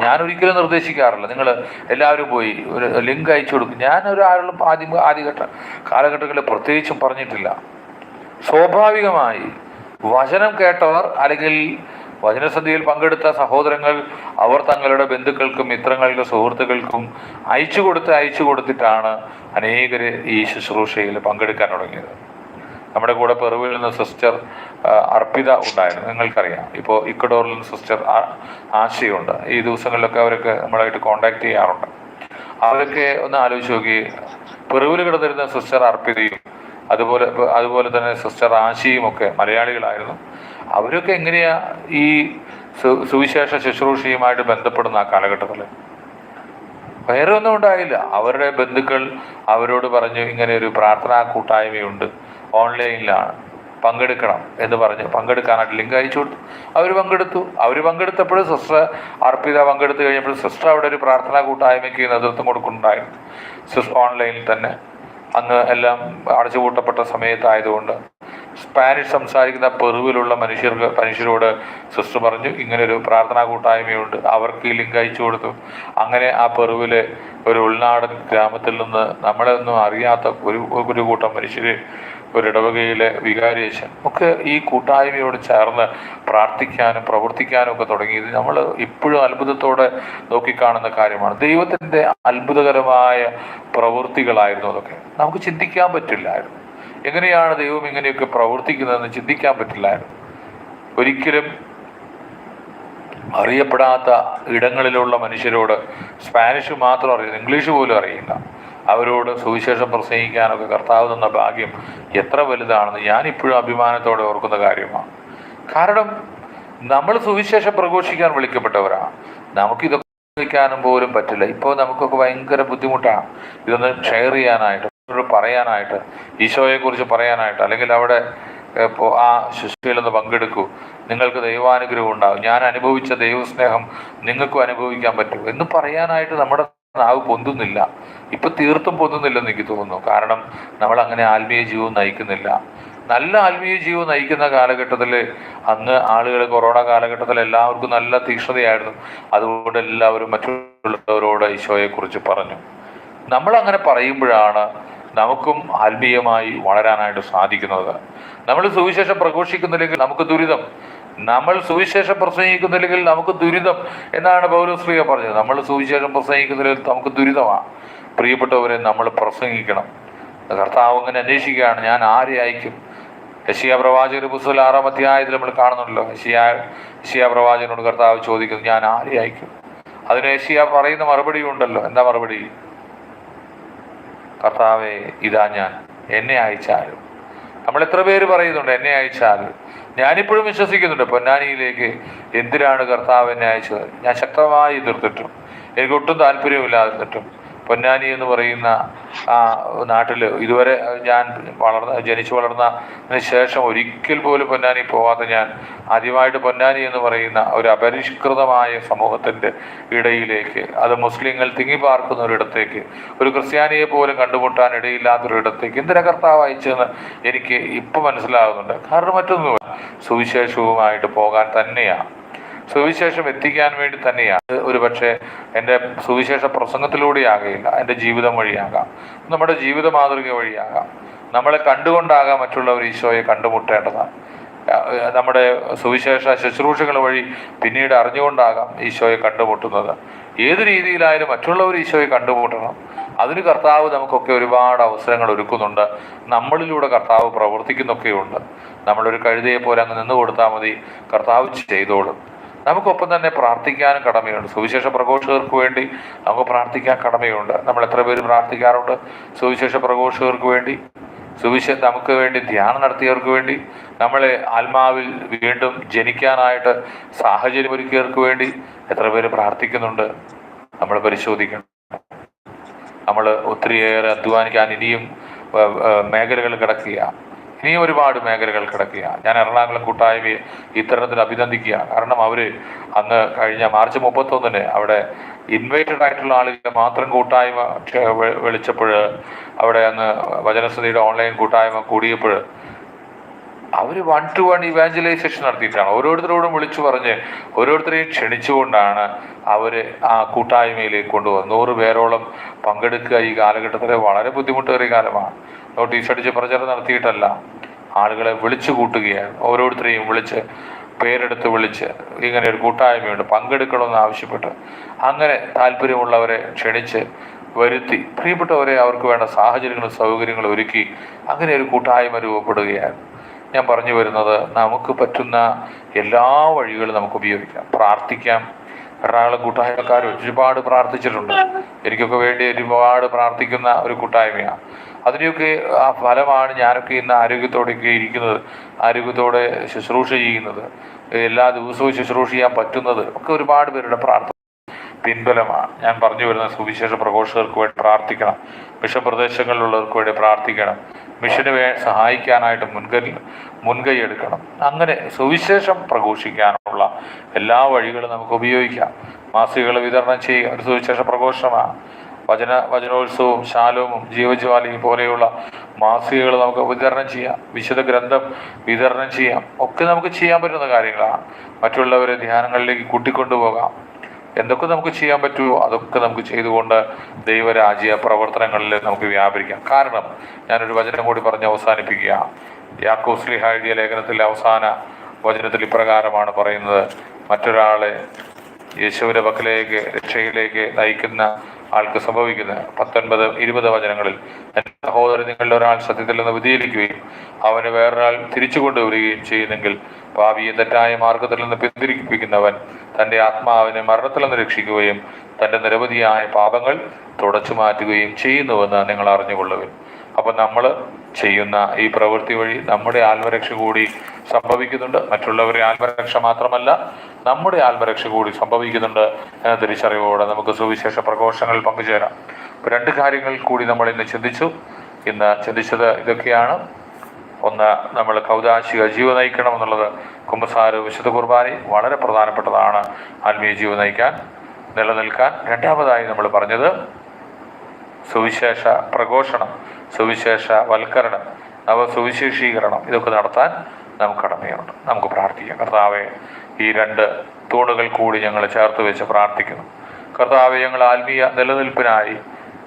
ഞാൻ ഒരിക്കലും നിർദ്ദേശിക്കാറില്ല. നിങ്ങൾ എല്ലാവരും പോയി ഒരു ലിങ്ക് അയച്ചു കൊടുക്കും. ഞാൻ ആരോടും ആദ്യം ആദ്യഘട്ട കാലഘട്ടങ്ങളിൽ പ്രത്യേകിച്ചും പറഞ്ഞിട്ടില്ല. സ്വാഭാവികമായി വചനം കേട്ടവർ അല്ലെങ്കിൽ വചനസന്ധിയിൽ പങ്കെടുത്ത സഹോദരങ്ങൾ അവർ തങ്ങളുടെ ബന്ധുക്കൾക്കും മിത്രങ്ങൾക്കും സുഹൃത്തുക്കൾക്കും അയച്ചു കൊടുത്ത് അയച്ചു കൊടുത്തിട്ടാണ് അനേകർ ഈ ശുശ്രൂഷയിൽ പങ്കെടുക്കാൻ തുടങ്ങിയത്. നമ്മുടെ കൂടെ പെറുവിൽ നിന്ന് സിസ്റ്റർ അർപ്പിത ഉണ്ടായിരുന്നു. നിങ്ങൾക്കറിയാം. ഇപ്പോൾ ഇക്കഡോറിൽ നിന്ന് സിസ്റ്റർ ആശയുണ്ട്. ഈ ദിവസങ്ങളിലൊക്കെ അവരൊക്കെ നമ്മളായിട്ട് കോണ്ടാക്ട് ചെയ്യാറുണ്ട്. അവരൊക്കെ ഒന്ന് ആലോചിച്ച് നോക്കി. പെറുവിൽ കിടന്നിരുന്ന സിസ്റ്റർ അർപ്പിതയും അതുപോലെ അതുപോലെ തന്നെ സിസ്റ്റർ ആശയും ഒക്കെ മലയാളികളായിരുന്നു. അവരൊക്കെ എങ്ങനെയാ ഈ സുവിശേഷ ശുശ്രൂഷയുമായിട്ട് ബന്ധപ്പെടുന്ന ആ കാലഘട്ടത്തിൽ വേറെ ഒന്നും ഉണ്ടായില്ല. അവരുടെ ബന്ധുക്കൾ അവരോട് പറഞ്ഞു ഇങ്ങനെ ഒരു പ്രാർത്ഥനാ കൂട്ടായ്മയുണ്ട്. ഓൺലൈനിലാണ്. പങ്കെടുക്കണം. എന്ന് പറഞ്ഞ്. പങ്കെടുക്കാനായിട്ട് ലിങ്ക് അയച്ചു കൊടുത്തു. അവർ പങ്കെടുത്തു. അവർ പങ്കെടുത്തപ്പോൾ സിസ്റ്റർ അർപ്പിത പങ്കെടുത്തു കഴിഞ്ഞപ്പോൾ സിസ്റ്റർ അവിടെ ഒരു പ്രാർത്ഥനാ കൂട്ടായ്മയ്ക്ക് നേതൃത്വം കൊടുക്കുന്നുണ്ടായിരുന്നു. സിസ്റ്റർ ഓൺലൈനിൽ തന്നെ. അന്ന് എല്ലാം അടച്ചുപൂട്ടപ്പെട്ട സമയത്തായതുകൊണ്ട് സ്പാനിഷ് സംസാരിക്കുന്ന പെറുവിലുള്ള മനുഷ്യർക്ക് മനുഷ്യരോട് സിസ്റ്റർ പറഞ്ഞു ഇങ്ങനെ ഒരു പ്രാർത്ഥനാ കൂട്ടായ്മയുണ്ട്. അവർക്ക് ഈ ലിങ്ക് അയച്ചു കൊടുത്തു. അങ്ങനെ ആ പെറുവിലെ ഒരു ഉൾനാടൻ ഗ്രാമത്തിൽ നിന്ന് നമ്മളെ ഒന്നും അറിയാത്ത ഒരു ഒരു കൂട്ടം മനുഷ്യര് ഒരു ഇടവകയിലെ വികാരിയച്ഛൻ ഒക്കെ ഈ കൂട്ടായ്മയോട് ചേർന്ന് പ്രാർത്ഥിക്കാനും പ്രവർത്തിക്കാനും ഒക്കെ തുടങ്ങിയത് നമ്മൾ ഇപ്പോഴും അത്ഭുതത്തോടെ നോക്കിക്കാണുന്ന കാര്യമാണ്. ദൈവത്തിന്റെ അത്ഭുതകരമായ പ്രവൃത്തികളായിരുന്നു അതൊക്കെ. നമുക്ക് ചിന്തിക്കാൻ പറ്റില്ലായിരുന്നു. എങ്ങനെയാണ് ദൈവം ഇങ്ങനെയൊക്കെ പ്രവർത്തിക്കുന്നതെന്ന് ചിന്തിക്കാൻ പറ്റില്ലായിരുന്നു. ഒരിക്കലും അറിയപ്പെടാത്ത ഇടങ്ങളിലുള്ള മനുഷ്യരോട് സ്പാനിഷ് മാത്രം അറിയില്ല ഇംഗ്ലീഷ് പോലും അറിയില്ല. അവരോട് സുവിശേഷം പ്രസംഗിക്കാനൊക്കെ കർത്താവ് തന്ന ഭാഗ്യം എത്ര വലുതാണെന്ന് ഞാനിപ്പോഴും അഭിമാനത്തോടെ ഓർക്കുന്ന കാര്യമാണ്. കാരണം നമ്മൾ സുവിശേഷം പ്രഘോഷിക്കാൻ വിളിക്കപ്പെട്ടവരാണ് നമുക്കിതൊക്കെ ും പോലും പറ്റില്ല. ഇപ്പോൾ നമുക്കൊക്കെ ഭയങ്കര ബുദ്ധിമുട്ടാണ്. ഇതൊന്ന് ഷെയർ ചെയ്യാനായിട്ട് പറയാനായിട്ട് ഈശോയെ കുറിച്ച് പറയാനായിട്ട് അല്ലെങ്കിൽ അവിടെ ആ ശുശ്രൂഷയിലൊന്ന് പങ്കെടുക്കൂ. നിങ്ങൾക്ക് ദൈവാനുഗ്രഹം ഉണ്ടാകും. ഞാൻ അനുഭവിച്ച ദൈവസ്നേഹം നിങ്ങൾക്കും അനുഭവിക്കാൻ പറ്റും. എന്ന് പറയാനായിട്ട് നമ്മുടെ നാവ് പൊന്തുന്നില്ല. ഇപ്പൊ തീർത്തും പൊന്തുന്നില്ലെന്ന് എനിക്ക് തോന്നുന്നു. കാരണം നമ്മൾ അങ്ങനെ ആത്മീയ ജീവിതം നയിക്കുന്നില്ല. നല്ല ആത്മീയ ജീവിതം നയിക്കുന്ന കാലഘട്ടത്തിൽ അന്ന് ആളുകൾ കൊറോണ കാലഘട്ടത്തിൽ എല്ലാവർക്കും നല്ല തീക്ഷ്ണതയായിരുന്നു. അതുകൊണ്ട് എല്ലാവരും മറ്റുള്ളവരോട് ഈശോയെ കുറിച്ച് പറഞ്ഞു. നമ്മൾ അങ്ങനെ പറയുമ്പോഴാണ് നമുക്കും ആത്മീയമായി വളരാനായിട്ട് സാധിക്കുന്നത്. നമ്മൾ സുവിശേഷം പ്രഘോഷിക്കുന്നില്ലെങ്കിൽ നമുക്ക് ദുരിതം. നമ്മൾ സുവിശേഷം പ്രസംഗിക്കുന്നില്ലെങ്കിൽ നമുക്ക് ദുരിതം എന്നാണ് പൗരശ്രീയ പറഞ്ഞത്. നമ്മൾ സുവിശേഷം പ്രസംഗിക്കുന്നില്ലെങ്കിൽ നമുക്ക് ദുരിതമാണ് പ്രിയപ്പെട്ടവരെ നമ്മൾ പ്രസംഗിക്കണം. കർത്താവ് അങ്ങനെ അന്വേഷിക്കുകയാണ്. ഞാൻ ആരെ അയക്കും? യശിയ പ്രവാചകർ പുസ്തകം ആറാം അധ്യായത്തിൽ നമ്മൾ കാണുന്നുണ്ടല്ലോ. യശിയ യശിയ പ്രവാചകനോട് കർത്താവ് ചോദിക്കുന്നു ഞാൻ ആരെ അയക്കും? അതിന് യശിയ പറയുന്ന മറുപടി ഉണ്ടല്ലോ എന്താ മറുപടി? കർത്താവെ ഇതാ ഞാൻ. എന്നെ അയച്ചാലും. നമ്മൾ എത്ര പേര് പറയുന്നുണ്ട് എന്നെ അയച്ചാലും. ഞാനിപ്പോഴും വിശ്വസിക്കുന്നുണ്ട് പൊന്നാനിയിലേക്ക് എന്തിനാണ് കർത്താവ് എന്നെ അയച്ചത്? ഞാൻ ശക്തമായി എതിർത്തിട്ടും എനിക്ക് ഒട്ടും താല്പര്യമില്ലാതിരുന്നിട്ടും പൊന്നാനി എന്ന് പറയുന്ന ആ നാട്ടിൽ ഇതുവരെ ഞാൻ വളർന്ന ജനിച്ചു വളർന്നതിന് ശേഷം ഒരിക്കൽ പോലും പൊന്നാനി പോവാതെ ഞാൻ ആദ്യമായിട്ട് പൊന്നാനി എന്ന് പറയുന്ന ഒരു അപരിഷ്കൃതമായ സമൂഹത്തിന്റെ ഇടയിലേക്ക് അത് മുസ്ലിങ്ങൾ തിങ്ങിപ്പാർക്കുന്ന ഒരിടത്തേക്ക് ഒരു ക്രിസ്ത്യാനിയെ പോലും കണ്ടുമുട്ടാൻ ഇടയില്ലാത്തൊരിടത്തേക്ക് എന്തിനാ കർത്താവ് അയച്ചതെന്ന് എനിക്ക് ഇപ്പം മനസ്സിലാകുന്നുണ്ട് കാരണം മറ്റൊന്നുമില്ല സുവിശേഷവുമായിട്ട് പോകാൻ തന്നെയാണ് സുവിശേഷം എത്തിക്കാൻ വേണ്ടി തന്നെയാണ്. ഒരു പക്ഷേ എന്റെ സുവിശേഷ പ്രസംഗത്തിലൂടെ ആകയില്ല എന്റെ ജീവിതം വഴിയാകാം നമ്മുടെ ജീവിത മാതൃക വഴിയാകാം. നമ്മളെ കണ്ടുകൊണ്ടാകാം മറ്റുള്ളവർ ഈശോയെ കണ്ടുമുട്ടേണ്ടതാണ്. നമ്മുടെ സുവിശേഷ ശുശ്രൂഷകൾ വഴി പിന്നീട് അറിഞ്ഞുകൊണ്ടാകാം ഈശോയെ കണ്ടുമുട്ടുന്നത്. ഏത് രീതിയിലായാലും മറ്റുള്ളവർ ഈശോയെ കണ്ടുമുട്ടണം. അതിന് കർത്താവ് നമുക്കൊക്കെ ഒരുപാട് അവസരങ്ങൾ ഒരുക്കുന്നുണ്ട്. നമ്മളിലൂടെ കർത്താവ് പ്രവർത്തിക്കുന്നൊക്കെയുണ്ട്. നമ്മളൊരു കഴുതയെ പോലെ അങ്ങ് നിന്ന് കൊടുത്താൽ മതി. കർത്താവ് ചെയ്തോളും. നമുക്കൊപ്പം തന്നെ പ്രാർത്ഥിക്കാനും കടമയുണ്ട്. സുവിശേഷ പ്രഘോഷകർക്ക് വേണ്ടി നമുക്ക് പ്രാർത്ഥിക്കാൻ കടമയുണ്ട്. നമ്മൾ എത്ര പേര് പ്രാർത്ഥിക്കാറുണ്ട്? സുവിശേഷ പ്രഘോഷകർക്ക് വേണ്ടി സുവിശേഷ നമുക്ക് വേണ്ടി ധ്യാനം നടത്തിയവർക്ക് വേണ്ടി നമ്മളെ ആത്മാവിൽ വീണ്ടും ജനിക്കാനായിട്ട് സാഹചര്യം ഒരുക്കിയവർക്ക് വേണ്ടി എത്ര പേര് പ്രാർത്ഥിക്കുന്നുണ്ട്? നമ്മൾ പരിശോധിക്കണം. നമ്മൾ ഒത്തിരിയേറെ അധ്വാനിക്കാൻ ഇനിയും മേഖലകൾ കിടക്കുക ഇനിയും ഒരുപാട് മേഖലകൾ കിടക്കുകയാണ്. ഞാൻ എറണാകുളം കൂട്ടായ്മയെ ഇത്തരത്തിൽ അഭിനന്ദിക്കുകയാണ്. കാരണം അവർ അന്ന് കഴിഞ്ഞ മാർച്ച് മുപ്പത്തൊന്നിന് അവിടെ ഇൻവൈറ്റഡ് ആയിട്ടുള്ള ആളുകളെ മാത്രം കൂട്ടായ്മ വിളിച്ചപ്പോൾ അവിടെ അന്ന് വചനസ്ഥിതിയുടെ ഓൺലൈൻ കൂട്ടായ്മ കൂടിയപ്പോൾ അവർ വൺ ടു വൺ ഇവാഞ്ചലൈസേഷൻ നടത്തിയിട്ടാണ്. ഓരോരുത്തരോടും വിളിച്ചു പറഞ്ഞ് ഓരോരുത്തരെയും ക്ഷണിച്ചുകൊണ്ടാണ് അവർ ആ കൂട്ടായ്മയിലേക്ക് കൊണ്ടുപോകുന്നത്. നൂറ് പേരോളം പങ്കെടുക്കുക ഈ കാലഘട്ടത്തിലെ വളരെ ബുദ്ധിമുട്ടേറിയ കാലമാണ്. നോട്ടീസ് പ്രചരണം നടത്തിയിട്ടല്ല. ആളുകളെ വിളിച്ചു കൂട്ടുകയാണ്. ഓരോരുത്തരെയും വിളിച്ച് പേരെടുത്ത് വിളിച്ച് ഇങ്ങനെ ഒരു കൂട്ടായ്മയുണ്ട്. പങ്കെടുക്കണമെന്ന് ആവശ്യപ്പെട്ട് അങ്ങനെ താല്പര്യമുള്ളവരെ ക്ഷണിച്ച് വരുത്തി പ്രിയപ്പെട്ടവരെ അവർക്ക് വേണ്ട സാഹചര്യങ്ങളും സൗകര്യങ്ങളും ഒരുക്കി അങ്ങനെ ഒരു കൂട്ടായ്മ രൂപപ്പെടുകയാണ്. ഞാൻ പറഞ്ഞു വരുന്നത് നമുക്ക് പറ്റുന്ന എല്ലാ വഴികളും നമുക്ക് ഉപയോഗിക്കാം. പ്രാർത്ഥിക്കാം. എറണാകുളം കൂട്ടായ്മക്കാർ ഒരുപാട് പ്രാർത്ഥിച്ചിട്ടുണ്ട്. എനിക്കൊക്കെ വേണ്ടി ഒരുപാട് പ്രാർത്ഥിക്കുന്ന ഒരു കൂട്ടായ്മയാണ്. അതിന്റെയൊക്കെ ആ ഫലമാണ് ഞാനൊക്കെ ഇന്ന് ആരോഗ്യത്തോടെയൊക്കെ ഇരിക്കുന്നത് ആരോഗ്യത്തോടെ ശുശ്രൂഷ ചെയ്യുന്നത് എല്ലാ ദിവസവും ശുശ്രൂഷ ചെയ്യാൻ പറ്റുന്നത് ഒക്കെ ഒരുപാട് പേരുടെ പ്രാർത്ഥന പിൻബലമാണ്. ഞാൻ പറഞ്ഞു വരുന്ന സുവിശേഷ പ്രഘോഷകർക്ക് വേണ്ടി പ്രാർത്ഥിക്കണം മിഷൻ പ്രദേശങ്ങളിലുള്ളവർക്ക് വേണ്ടി പ്രാർത്ഥിക്കണം മിഷന് വേ സഹായിക്കാനായിട്ട് മുൻകൈ മുൻകൈ എടുക്കണം. അങ്ങനെ സുവിശേഷം പ്രഘോഷിക്കാനുള്ള എല്ലാ വഴികളും നമുക്ക് ഉപയോഗിക്കാം. മാസികകൾ വിതരണം ചെയ്യുക ഒരു സുവിശേഷ പ്രഘോഷമാണ്. വചന വചനോത്സവവും ശാലവും ജീവജ്വാലി പോലെയുള്ള മാസികകൾ നമുക്ക് വിതരണം ചെയ്യാം. വിശുദ്ധ ഗ്രന്ഥം വിതരണം ചെയ്യാം. ഒക്കെ നമുക്ക് ചെയ്യാൻ പറ്റുന്ന കാര്യങ്ങളാണ്. മറ്റുള്ളവരെ ധ്യാനങ്ങളിലേക്ക് കൂട്ടിക്കൊണ്ടുപോകാം. എന്തൊക്കെ നമുക്ക് ചെയ്യാൻ പറ്റുമോ അതൊക്കെ നമുക്ക് ചെയ്തുകൊണ്ട് ദൈവരാജ്യ പ്രവർത്തനങ്ങളിൽ നമുക്ക് വ്യാപരിക്കാം. കാരണം ഞാനൊരു വചനം കൂടി പറഞ്ഞ് അവസാനിപ്പിക്കുക. യാക്കോസ്ലിഹ എഴുതിയ ലേഖനത്തിലെ അവസാന വചനത്തിൽ ഇപ്രകാരമാണ് പറയുന്നത്. മറ്റൊരാളെ യേശുവിന്റെ പക്കലേക്ക് രക്ഷയിലേക്ക് നയിക്കുന്ന ആൾക്ക് സംഭവിക്കുന്നത്. പത്തൊൻപത് ഇരുപത് വചനങ്ങളിൽ എന്റെ സഹോദരൻ നിങ്ങളുടെ ഒരാൾ സത്യത്തിൽ നിന്ന് വ്യതിചലിക്കുകയും അവന് വേറൊരാൾ തിരിച്ചു കൊണ്ടുവരികയും ചെയ്യുന്നെങ്കിൽ ഭാവിയെ തെറ്റായ മാർഗത്തിൽ നിന്ന് പിന്തിരിപ്പിക്കുന്നവൻ തന്റെ ആത്മാവിനെ മരണത്തിൽ നിന്ന് രക്ഷിക്കുകയും തന്റെ നിരവധിയായ പാപങ്ങൾ തുടച്ചു മാറ്റുകയും ചെയ്യുന്നുവെന്ന് നിങ്ങൾ അറിഞ്ഞുകൊള്ളുവിൻ. അപ്പം നമ്മൾ ചെയ്യുന്ന ഈ പ്രവൃത്തി വഴി നമ്മുടെ ആത്മരക്ഷ കൂടി സംഭവിക്കുന്നുണ്ട്. മറ്റുള്ളവരെ ആത്മരക്ഷ മാത്രമല്ല നമ്മുടെ ആത്മരക്ഷ കൂടി സംഭവിക്കുന്നുണ്ട് എന്ന തിരിച്ചറിവോടെ നമുക്ക് സുവിശേഷ പ്രഘോഷങ്ങളിൽ പങ്കുചേരാം. അപ്പോൾ രണ്ട് കാര്യങ്ങൾ കൂടി നമ്മൾ ഇന്ന് ചിന്തിച്ചു. ഇന്ന് ചിന്തിച്ചത് ഇതൊക്കെയാണ്. ഒന്ന് നമ്മൾ കൗതാശിക ജീവ നയിക്കണം എന്നുള്ളത് കുമ്പസാര വിശുദ്ധ കുർബാനി വളരെ പ്രധാനപ്പെട്ടതാണ് ആത്മീയ ജീവ നയിക്കാൻ നിലനിൽക്കാൻ. രണ്ടാമതായി നമ്മൾ പറഞ്ഞത് സുവിശേഷ പ്രഘോഷണം സുവിശേഷ വൽക്കരണം നവ സുവിശേഷീകരണം ഇതൊക്കെ നടത്താൻ നമുക്ക് കടമയുണ്ട്. നമുക്ക് പ്രാർത്ഥിക്കാം. കർത്താവെ ഈ രണ്ട് തൂണുകൾ കൂടി ഞങ്ങൾ ചേർത്ത് വെച്ച് പ്രാർത്ഥിക്കുന്നു. കർത്താവ് ഞങ്ങൾ ആത്മീയ നിലനിൽപ്പിനായി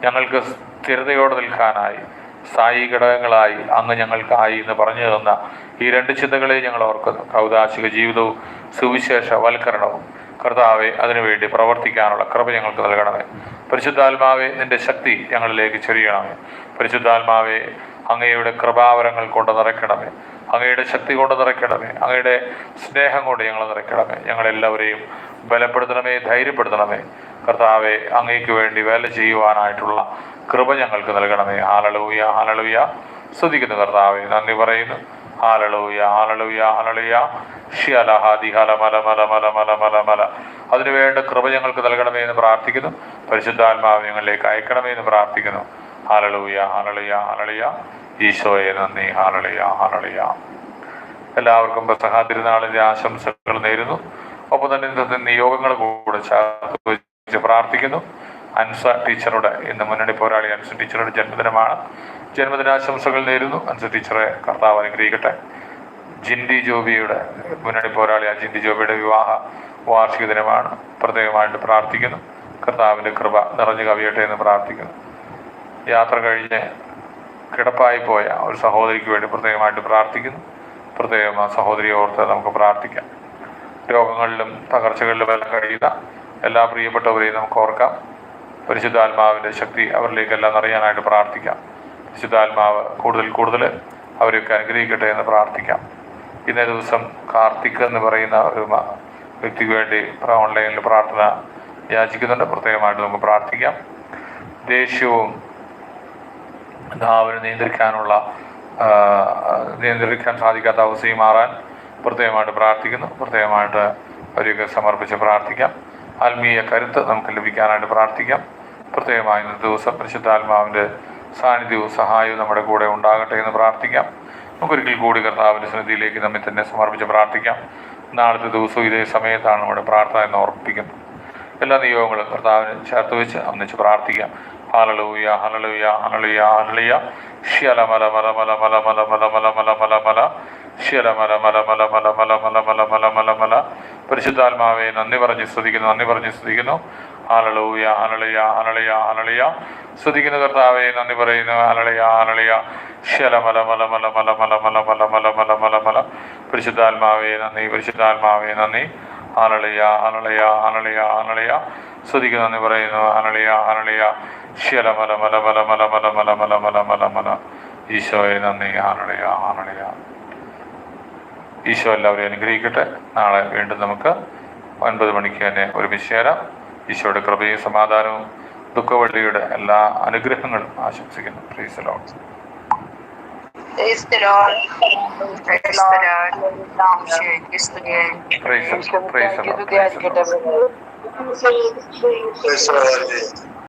ഞങ്ങൾക്ക് സ്ഥിരതയോടെ നിൽക്കാനായി സായി ഘടകങ്ങളായി അങ്ങ് ഞങ്ങൾക്കായി എന്ന് പറഞ്ഞു തന്ന ഈ രണ്ട് ചിന്തകളെ ഞങ്ങൾ ഓർക്കുന്നു. കൗതാശിക ജീവിതവും സുവിശേഷ വൽക്കരണവും. കർത്താവെ അതിനുവേണ്ടി പ്രവർത്തിക്കാനുള്ള കൃപ ഞങ്ങൾക്ക് നൽകണമേ. പരിശുദ്ധാത്മാവെ നിന്റെ ശക്തി ഞങ്ങളിലേക്ക് ചൊരിയണമേ പരിശുദ്ധാത്മാവെ അങ്ങയുടെ കൃപാവരങ്ങൾ കൊണ്ട് നിറയ്ക്കണമേ. അങ്ങയുടെ ശക്തി കൊണ്ട് നിറയ്ക്കണമേ. അങ്ങയുടെ സ്നേഹം കൊണ്ട് ഞങ്ങൾ നിറയ്ക്കണമേ. ഞങ്ങളെല്ലാവരെയും ബലപ്പെടുത്തണമേ ധൈര്യപ്പെടുത്തണമേ. കർത്താവെ അങ്ങയ്ക്ക് വേണ്ടി വേല ചെയ്യുവാനായിട്ടുള്ള കൃപ ഞങ്ങൾക്ക് നൽകണമേ. ഹാലലൂയ ഹാലലൂയ സ്തുതിക്കുന്നു കർത്താവെ. നന്ദി പറയുന്നു. ഹാലലൂയ ഹാലലൂയ ഷ്യലഹാദി ഹല മല മല മല മല മല മല. അതിനുവേണ്ട കൃപ ഞങ്ങൾക്ക് നൽകണമേ എന്ന് പ്രാർത്ഥിക്കുന്നു. പരിശുദ്ധാത്മാവ് ഞങ്ങളിലേക്ക് അയക്കണമേ എന്ന് പ്രാർത്ഥിക്കുന്നു. ഹാലലൂയ ഹാലലൂയ ഹാലലൂയ ഈശോയെ നന്ദി. Hallelujah hallelujah. എല്ലാവർക്കും പെസഹാ തിരുനാളിന്റെ ആശംസകൾ നേരുന്നു. ഒപ്പം തന്നെ ഇന്നത്തെ നിയോഗങ്ങൾ കൂടെ ചേർത്ത് പ്രാർത്ഥിക്കുന്നു. അൻസ ടീച്ചറുടെ ഇന്ന് മുന്നണി പോരാളി അൻസ ടീച്ചറുടെ ജന്മദിനമാണ്. ജന്മദിനാശംസകൾ നേരുന്നു. അൻസ ടീച്ചറെ കർത്താവ് അനുഗ്രഹിക്കട്ടെ. ജിൻഡി ജോബിയുടെ മുന്നണി പോരാളി ജിൻഡി ജോബിയുടെ വിവാഹ വാർഷിക ദിനമാണ്. പ്രത്യേകമായിട്ട് പ്രാർത്ഥിക്കുന്നു. കർത്താവിന്റെ കൃപ നിറഞ്ഞു കവിയട്ടെ എന്ന് പ്രാർത്ഥിക്കുന്നു. യാത്ര കഴിഞ്ഞ് കിടപ്പായി പോയ ഒരു സഹോദരിക്ക് വേണ്ടി പ്രത്യേകമായിട്ട് പ്രാർത്ഥിക്കുന്നു. പ്രത്യേകം ആ സഹോദരിയെ ഓർത്ത് നമുക്ക് പ്രാർത്ഥിക്കാം. രോഗങ്ങളിലും തകർച്ചകളിലും എല്ലാം കഴിയുന്ന എല്ലാ പ്രിയപ്പെട്ടവരെയും നമുക്ക് ഓർക്കാം. പരിശുദ്ധാത്മാവിന്റെ ശക്തി അവരിലേക്കെല്ലാം അറിയാനായിട്ട് പ്രാർത്ഥിക്കാം. പരിശുദ്ധാത്മാവ് കൂടുതൽ കൂടുതൽ അവരെയൊക്കെ അനുഗ്രഹിക്കട്ടെ എന്ന് പ്രാർത്ഥിക്കാം. ഇന്നേ ദിവസം കാർത്തിക് എന്ന് പറയുന്ന ഒരു വ്യക്തിക്ക് വേണ്ടി ഓൺലൈനിൽ പ്രാർത്ഥന യാചിക്കുന്നുണ്ട്. പ്രത്യേകമായിട്ട് നമുക്ക് പ്രാർത്ഥിക്കാം. ദേഷ്യവും നാവിനെ നിയന്ത്രിക്കാനുള്ള നിയന്ത്രിക്കാൻ സാധിക്കാത്ത അവസ്ഥയും മാറാൻ പ്രത്യേകമായിട്ട് പ്രാർത്ഥിക്കുന്നു. പ്രത്യേകമായിട്ട് അവരെയൊക്കെ സമർപ്പിച്ച് പ്രാർത്ഥിക്കാം. ആത്മീയ കരുത്ത് നമുക്ക് ലഭിക്കാനായിട്ട് പ്രാർത്ഥിക്കാം. പ്രത്യേകമായി ഇന്നത്തെ ദിവസം പരിശുദ്ധാത്മാവിന്റെ സാന്നിധ്യവും സഹായവും നമ്മുടെ കൂടെ ഉണ്ടാകട്ടെ എന്ന് പ്രാർത്ഥിക്കാം. നമുക്കൊരിക്കൽ കൂടി കർത്താവിന്റെ സന്നിധിയിലേക്ക് നമ്മെ തന്നെ സമർപ്പിച്ച് പ്രാർത്ഥിക്കാം. നാളത്തെ ദിവസവും ഇതേ സമയത്താണ് നമ്മുടെ പ്രാർത്ഥന എന്ന് ഓർപ്പിക്കുന്നത് എല്ലാ നിയോഗങ്ങളും കർത്താവിന് ചേർത്ത് വെച്ച് ഒന്നിച്ച് പ്രാർത്ഥിക്കാം. ഹലലൂയ ഹലലൂയ ഹലലുയ ഹലലിയ ശ്യലമല മല മല മല മല മല മല മല മല മല ശ്യലമല മല മല മല മല മല മല മല മല മല പരിശുദ്ധാത്മാവെ നന്ദി പറഞ്ഞ് സ്തുതിക്കുന്നു നന്ദി പറഞ്ഞ് സ്തുതിക്കുന്നു ഹലലൂയ ഹലലിയ ഹലലിയ ഹലലിയ സ്തുതിക്കുന്ന കർത്താവെ നന്ദി പറയുന്നു ഹലലിയ ഹലലിയ ശലമല മല മല മല മല മല മല മല മല മല മല പരിശുദ്ധാത്മാവെ നന്ദി പരിശുദ്ധാത്മാവെ നന്ദി അനളിയ അനളിയ അനളിയ അനളിയ സ്തുതിക്കുന്നു പറയുന്നു അനളിയ അനളിയ ശില മല മല മല മല മല മല മല മല മല മല ഈശോയെ നന്ദി അനളിയ അനളിയ ഈശോ എല്ലാവരെയും അനുഗ്രഹിക്കട്ടെ നാളെ വീണ്ടും നമുക്ക് ഒൻപത് മണിക്ക് തന്നെ ഒരുമിച്ച് ചേരാം ഈശോയുടെ കൃപയും സമാധാനവും ദുഃഖവള്ളിയുടെ എല്ലാ അനുഗ്രഹങ്ങളും ആശംസിക്കുന്നു praise lord Praise the Lord. Praise the Lord. Praise the Lord. Praise the Lord. Praise the Lord. Praise the Lord.